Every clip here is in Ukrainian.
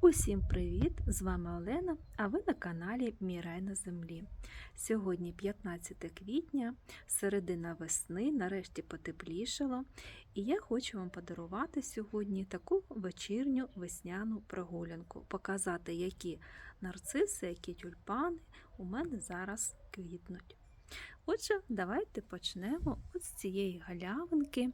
Усім привіт! З вами Олена, а ви на каналі Мій на землі. Сьогодні 15 квітня, середина весни, нарешті потеплішало, і я хочу вам подарувати сьогодні таку вечірню весняну прогулянку, показати, які нарциси, які тюльпани у мене зараз квітнуть. Отже, давайте почнемо от з цієї галявинки,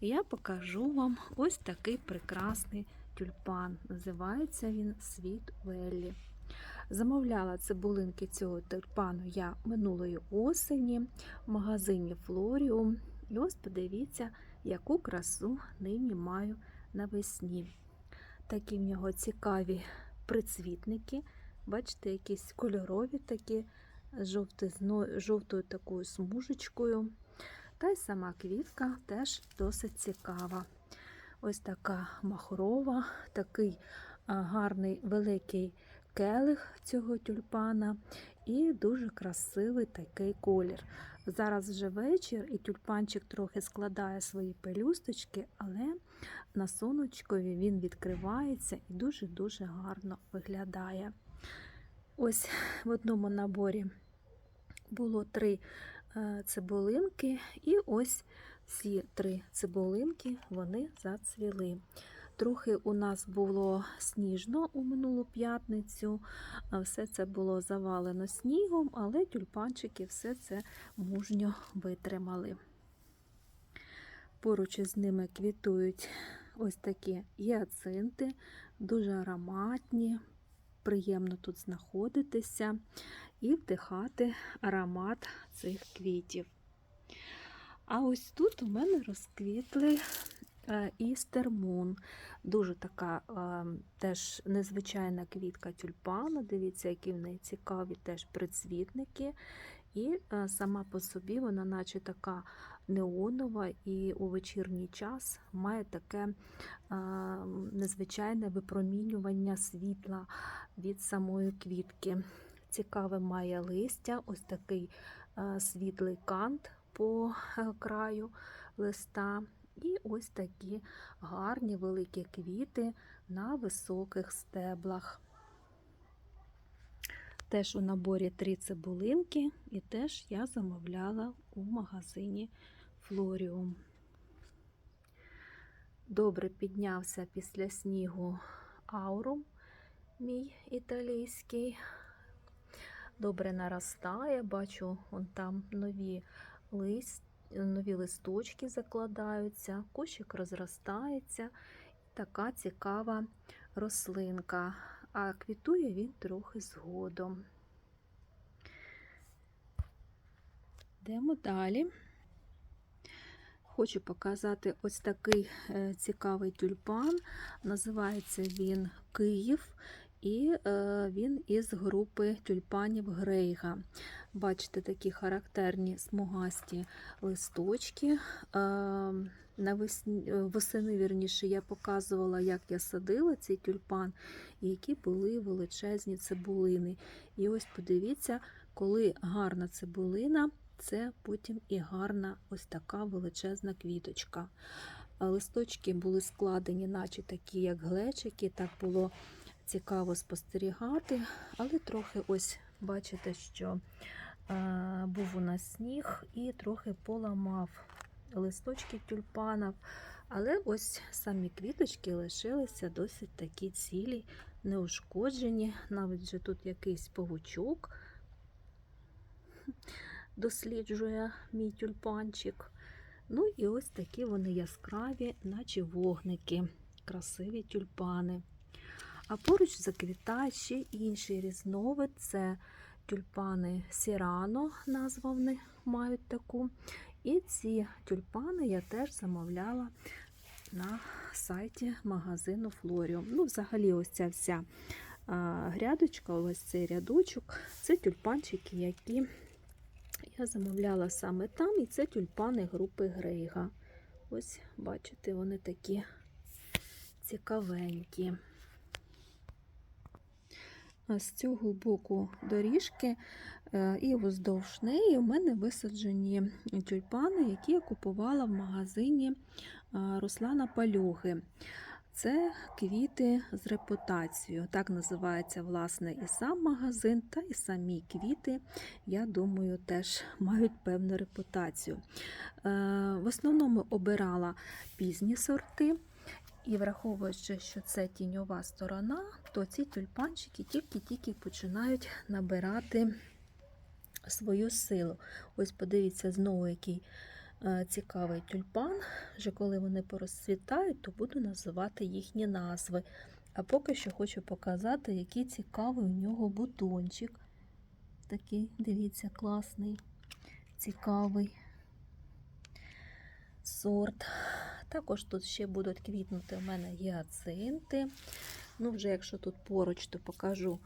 і я покажу вам ось такий прекрасний тюльпан. Називається він Світ Веллі. Замовляла цибулинки цього тюльпану я минулої осені в магазині Флоріум. І ось подивіться, яку красу нині маю навесні. Такі в нього цікаві прицвітники. Бачите, якісь кольорові такі жовтою такою смужечкою. Та й сама квітка теж досить цікава. Ось така махрова, такий гарний великий келих цього тюльпана і дуже красивий такий колір. Зараз вже вечір, і тюльпанчик трохи складає свої пелюсточки, але на сонечкові він відкривається і дуже-дуже гарно виглядає. Ось в одному наборі було три е, цибулинки, і ось ці три цибулинки вони зацвіли. Трохи у нас було сніжно у минулу п'ятницю, все це було завалено снігом, але тюльпанчики все це мужньо витримали. Поруч із ними квітують ось такі гіацинти, дуже ароматні, приємно тут знаходитися і вдихати аромат цих квітів. А ось тут у мене розквітли істермун. Дуже така е, теж незвичайна квітка тюльпана. Дивіться, які в неї цікаві теж прицвітники. І е, сама по собі вона, наче така неонова, і у вечірній час має таке е, незвичайне випромінювання світла від самої квітки. Цікаве має листя, ось такий е, світлий кант по е, краю листа. І ось такі гарні великі квіти на високих стеблах. Теж у наборі три цибулинки, і теж я замовляла у магазині Флоріум. Добре піднявся після снігу аурум, мій італійський. Добре наростає, бачу, вон там нові лист, нові листочки закладаються, кущик розростається. Така цікава рослинка, а квітує він трохи згодом. Йдемо далі. Хочу показати ось такий е, цікавий тюльпан. Називається він Київ, і е, він із групи тюльпанів Грейга. Бачите, такі характерні смугасті листочки. Навесні, восени, вірніше, я показувала, як я садила цей тюльпан, і які були величезні цибулини. І ось подивіться, коли гарна цибулина, це потім і гарна ось така величезна квіточка. Листочки були складені, наче такі, як глечики, так було цікаво спостерігати, але трохи ось бачите, що е, був у нас сніг і трохи поламав листочки тюльпанів. Але ось самі квіточки лишилися досить такі цілі, неушкоджені. Навіть вже тут якийсь павучок досліджує мій тюльпанчик. Ну і ось такі вони яскраві, наче вогники, красиві тюльпани. А поруч заквітають ще інший різновид це тюльпани Сірано, назва в них мають таку. І ці тюльпани я теж замовляла на сайті магазину Флоріум. Ну, взагалі, ось ця вся грядочка, ось цей рядочок, це тюльпанчики, які я замовляла саме там, і це тюльпани групи Грейга. Ось, бачите, вони такі цікавенькі. З цього боку доріжки е, і вздовж неї у мене висаджені тюльпани, які я купувала в магазині е, Руслана Палюги. Це квіти з репутацією. Так називається власне і сам магазин, та і самі квіти, я думаю, теж мають певну репутацію. Е, В основному обирала пізні сорти. І враховуючи, що це тіньова сторона, то ці тюльпанчики тільки-тільки починають набирати свою силу. Ось подивіться знову, який е, цікавий тюльпан. Вже коли вони порозцвітають, то буду називати їхні назви. А поки що хочу показати, який цікавий у нього бутончик. Такий, дивіться, класний, цікавий сорт. Також тут ще будуть квітнути у мене гіацинти. Ну, вже якщо тут поруч, то покажу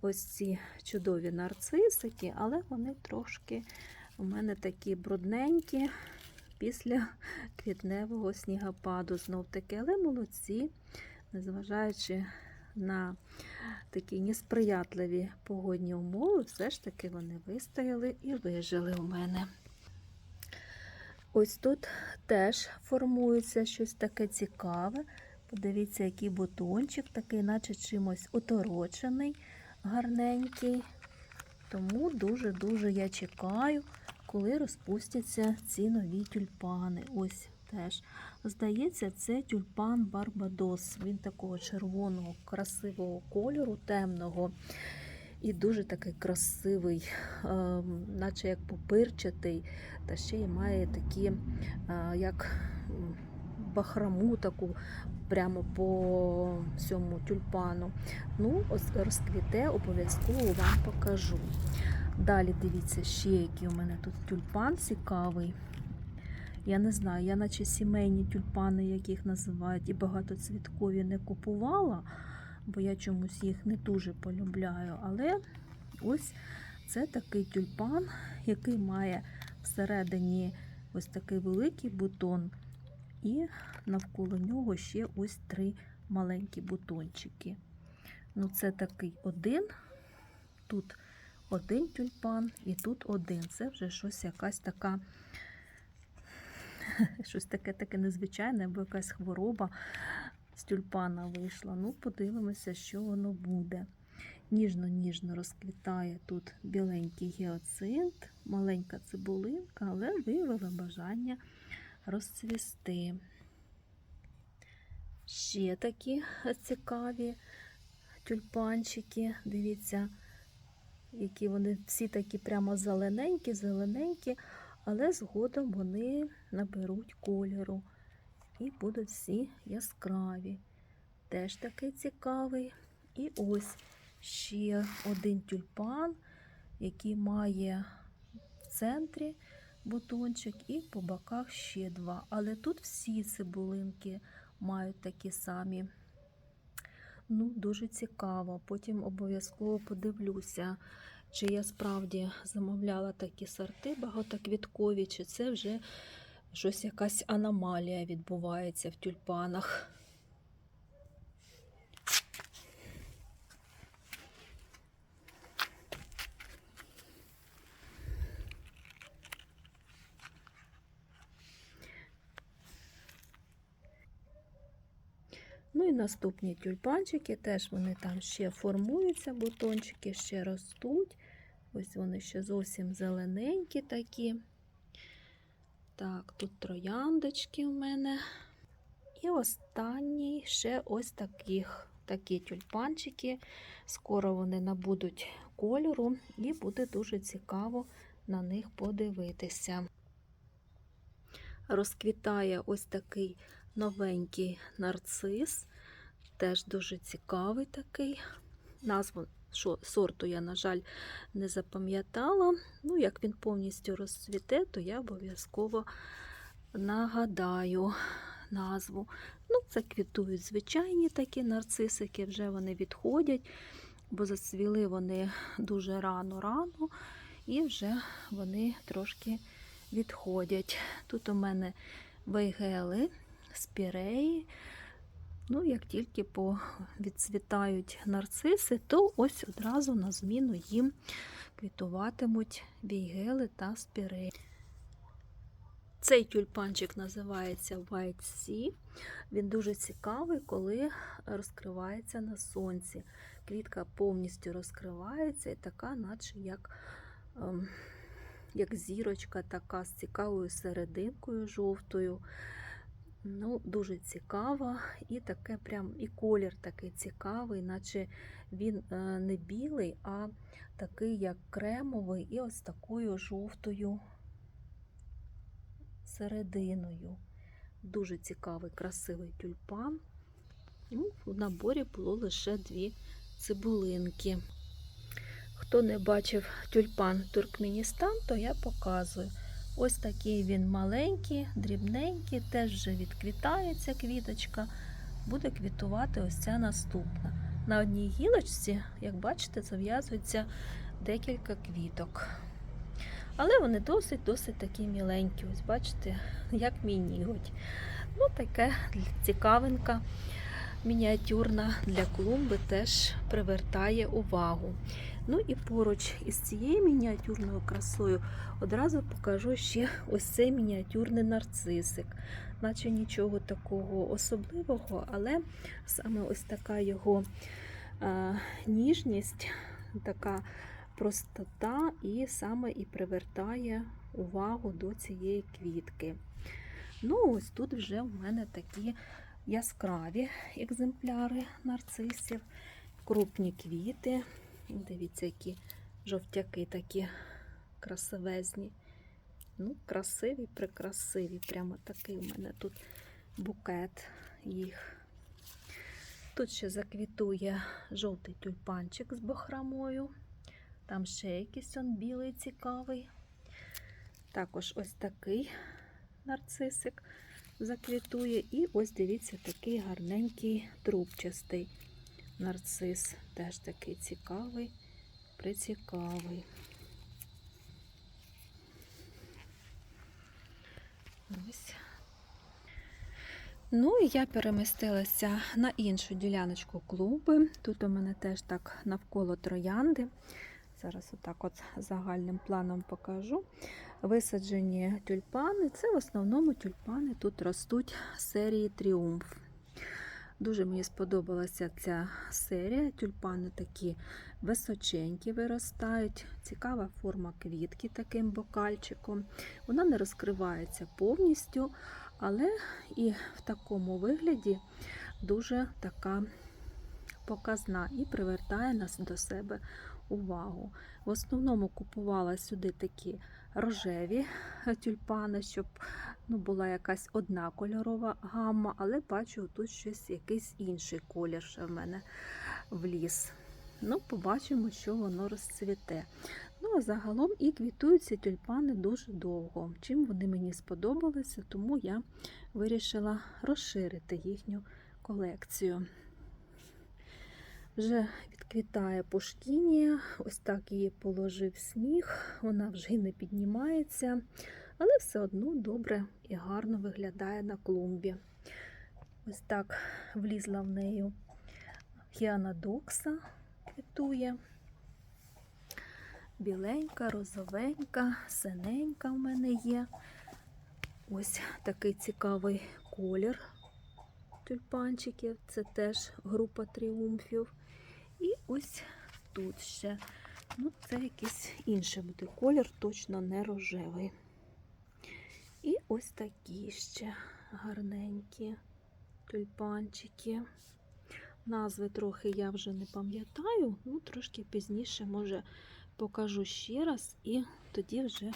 ось ці чудові нарцисики, але вони трошки у мене такі брудненькі після квітневого снігопаду. Знов таки, але молодці, незважаючи на такі несприятливі погодні умови, все ж таки вони вистояли і вижили у мене. Ось тут теж формується щось таке цікаве. Подивіться, який бутончик, такий, наче чимось оторочений, гарненький. Тому дуже-дуже я чекаю, коли розпустяться ці нові тюльпани. Ось теж. Здається, це тюльпан Барбадос. Він такого червоного, красивого кольору, темного. І дуже такий красивий, е, наче як пупирчатий, та ще й має такі, е, як бахраму таку прямо по всьому тюльпану. Ну, ось розквіте, обов'язково вам покажу. Далі дивіться, ще який у мене тут тюльпан цікавий. Я не знаю, я наче сімейні тюльпани, як їх називають, і багатоцвіткові не купувала, бо я чомусь їх не дуже полюбляю. Але ось це такий тюльпан, який має всередині ось такий великий бутон, і навколо нього ще ось три маленькі бутончики. Ну, це такий один, тут один тюльпан і тут один. Це вже щось якась така. Щось таке таке незвичайне, або якась хвороба з тюльпана вийшла. Ну, подивимося, що воно буде. Ніжно-ніжно розквітає тут біленький гіацинт, маленька цибулинка, але виявила бажання розцвісти. Ще такі цікаві тюльпанчики. Дивіться, які вони всі такі прямо зелененькі, зелененькі, але згодом вони наберуть кольору і будуть всі яскраві. Теж такий цікавий. І ось ще один тюльпан, який має в центрі бутончик, і по боках ще два. Але тут всі цибулинки мають такі самі. Ну, дуже цікаво. Потім обов'язково подивлюся, чи я справді замовляла такі сорти багатоквіткові, чи це вже щось якась аномалія відбувається в тюльпанах. Ну і наступні тюльпанчики, теж вони там ще формуються, бутончики ще ростуть. Ось вони ще зовсім зелененькі такі. Так, тут трояндочки у мене. І останній ще ось таких, такі тюльпанчики. Скоро вони набудуть кольору, і буде дуже цікаво на них подивитися. Розквітає ось такий новенький нарцис, теж дуже цікавий такий. Назву що, сорту я, на жаль, не запам'ятала. Ну, як він повністю розцвіте, то я обов'язково нагадаю назву. Ну, Це квітують звичайні такі нарцисики, вже вони відходять, бо зацвіли вони дуже рано-рано, і вже вони трошки відходять. Тут у мене вейгели, спіреї. Ну, як тільки відцвітають нарциси, то ось одразу на зміну їм квітуватимуть війгели та спіреї. Цей тюльпанчик називається White Sea. Він дуже цікавий, коли розкривається на сонці. Квітка повністю розкривається і така, наче як, ем, як зірочка, така з цікавою серединкою жовтою. Ну, Дуже цікава. І таке прям і колір такий цікавий, наче він е, не білий, а такий як кремовий, і ось такою жовтою серединою. Дуже цікавий, красивий тюльпан. Ну, В наборі було лише дві цибулинки. Хто не бачив тюльпан Туркменістан, то я показую. Ось такий він маленький, дрібненький, теж вже відквітається квіточка, буде квітувати ось ця наступна. На одній гілочці, як бачите, зав'язується декілька квіток. Але вони досить-досить такі міленькі. Ось бачите, як мій ніготь. Ну, таке цікавинка мініатюрна для клумби теж привертає увагу. Ну і поруч із цією мініатюрною красою одразу покажу ще ось цей мініатюрний нарцисик. Наче нічого такого особливого, але саме ось така його а, ніжність, така простота, і саме і привертає увагу до цієї квітки. Ну, ось тут вже в мене такі яскраві екземпляри нарцисів, крупні квіти. Дивіться, які жовтяки такі красивезні. Ну, красиві, прикрасиві. Прямо такий у мене тут букет їх. Тут ще заквітує жовтий тюльпанчик з бахрамою. Там ще якийсь он білий цікавий. Також ось такий нарцисик заквітує. І ось дивіться, такий гарненький трубчастий нарцис. Теж такий цікавий, прицікавий. Ось. Ну і я перемістилася на іншу діляночку клуби. Тут у мене теж так навколо троянди. Зараз отак от загальним планом покажу. Висаджені тюльпани. Це в основному тюльпани тут ростуть серії Тріумф. Дуже мені сподобалася ця серія. Тюльпани такі височенькі виростають, цікава форма квітки таким бокальчиком. Вона не розкривається повністю, але і в такому вигляді дуже така показна і привертає нас до себе увагу. В основному купувала сюди такі рожеві тюльпани, щоб ну, була якась одна кольорова гамма, але бачу, тут щось якийсь інший колір ще в мене вліз. Ну, побачимо, що воно розцвіте. Ну, а загалом і квітуються тюльпани дуже довго. Чим вони мені сподобалися, тому я вирішила розширити їхню колекцію. Вже відквітає пушкінія, ось так її положив сніг, вона вже й не піднімається, але все одно добре і гарно виглядає на клумбі. Ось так влізла в неї хіанадокса, квітує. Біленька, розовенька, синенька в мене є. Ось такий цікавий колір тюльпанчиків. Це теж група тріумфів. І ось тут ще. Ну, це якийсь інший буде колір, точно не рожевий. І ось такі ще гарненькі тюльпанчики. Назви трохи я вже не пам'ятаю, ну трошки пізніше, може, покажу ще раз, і тоді вже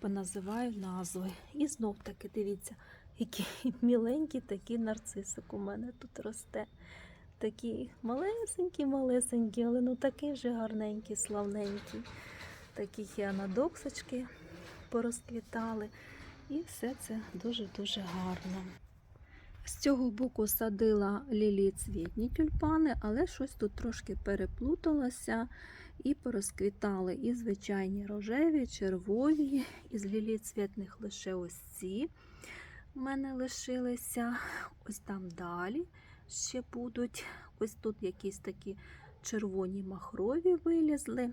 поназиваю назви. І знов таки, дивіться, який міленький такий нарцисик у мене тут росте. Такі малесенькі-малесенькі, але ну такий вже гарненький, славненький. Такі хіанадоксочки порозквітали. І все це дуже-дуже гарно. З цього боку садила ліліцвітні тюльпани, але щось тут трошки переплуталося і порозквітали і звичайні рожеві, червові, із ліліцвітних лише ось ці в мене лишилися. Ось там далі ще будуть. Ось тут якісь такі червоні махрові вилізли.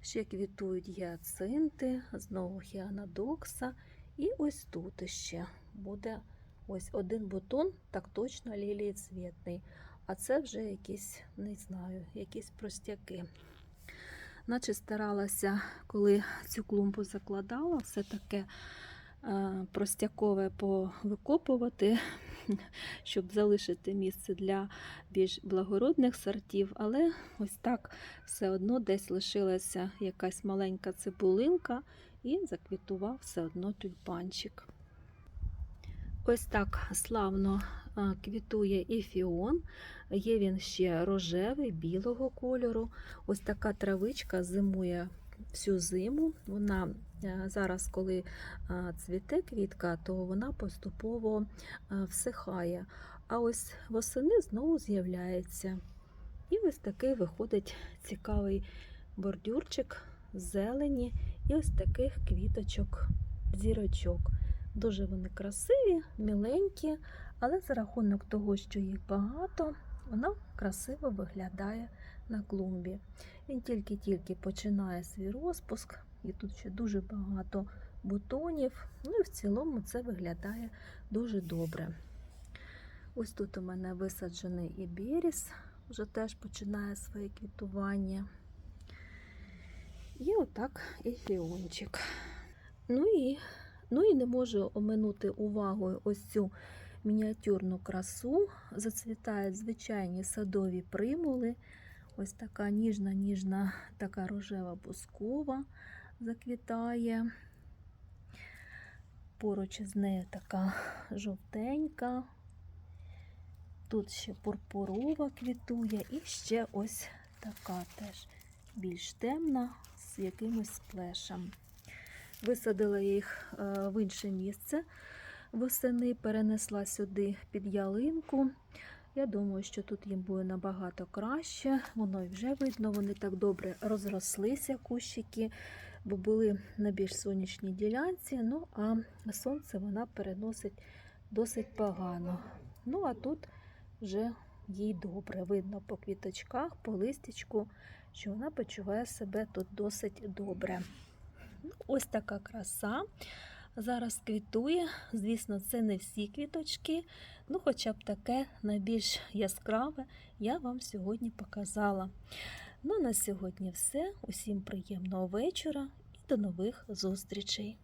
Ще квітують гіацинти, знову хіанадокса І ось тут ще буде ось один бутон, так точно лілії цвітний. А це вже якісь, не знаю, якісь простяки. Наче старалася, коли цю клумбу закладала, все таке простякове повикопувати, щоб залишити місце для більш благородних сортів, але ось так все одно десь лишилася якась маленька цибулинка і заквітував все одно тюльпанчик. Ось так славно квітує і фіон. Є він ще рожевий, білого кольору. Ось така травичка зимує всю зиму. Вона зараз, коли цвіте квітка, то вона поступово всихає. А ось восени знову з'являється. І ось такий виходить цікавий бордюрчик зелені і ось таких квіточок, зірочок. Дуже вони красиві, міленькі, але за рахунок того, що їх багато, вона красиво виглядає на клумбі. Він тільки-тільки починає свій розпуск, і тут ще дуже багато бутонів. Ну і в цілому це виглядає дуже добре. Ось тут у мене висаджений і біріс, вже теж починає своє квітування. І отак і фіончик. Ну і Ну і не можу оминути увагою ось цю мініатюрну красу. Зацвітають звичайні садові примули. Ось така ніжна, ніжна, така рожева бускова заквітає. Поруч із нею така жовтенька. Тут ще пурпурова квітує, і ще ось така теж більш темна з якимось сплешем. Висадила їх е, в інше місце восени, перенесла сюди під ялинку. Я думаю, що тут їм буде набагато краще. Воно і вже видно, вони так добре розрослися, кущики, бо були на більш сонячній ділянці. Ну, а сонце вона переносить досить погано. Ну, а тут вже їй добре. Видно по квіточках, по листячку, що вона почуває себе тут досить добре. Ось така краса. Зараз квітує. Звісно, це не всі квіточки, ну хоча б таке найбільш яскраве я вам сьогодні показала. Ну, на сьогодні все. Усім приємного вечора і до нових зустрічей!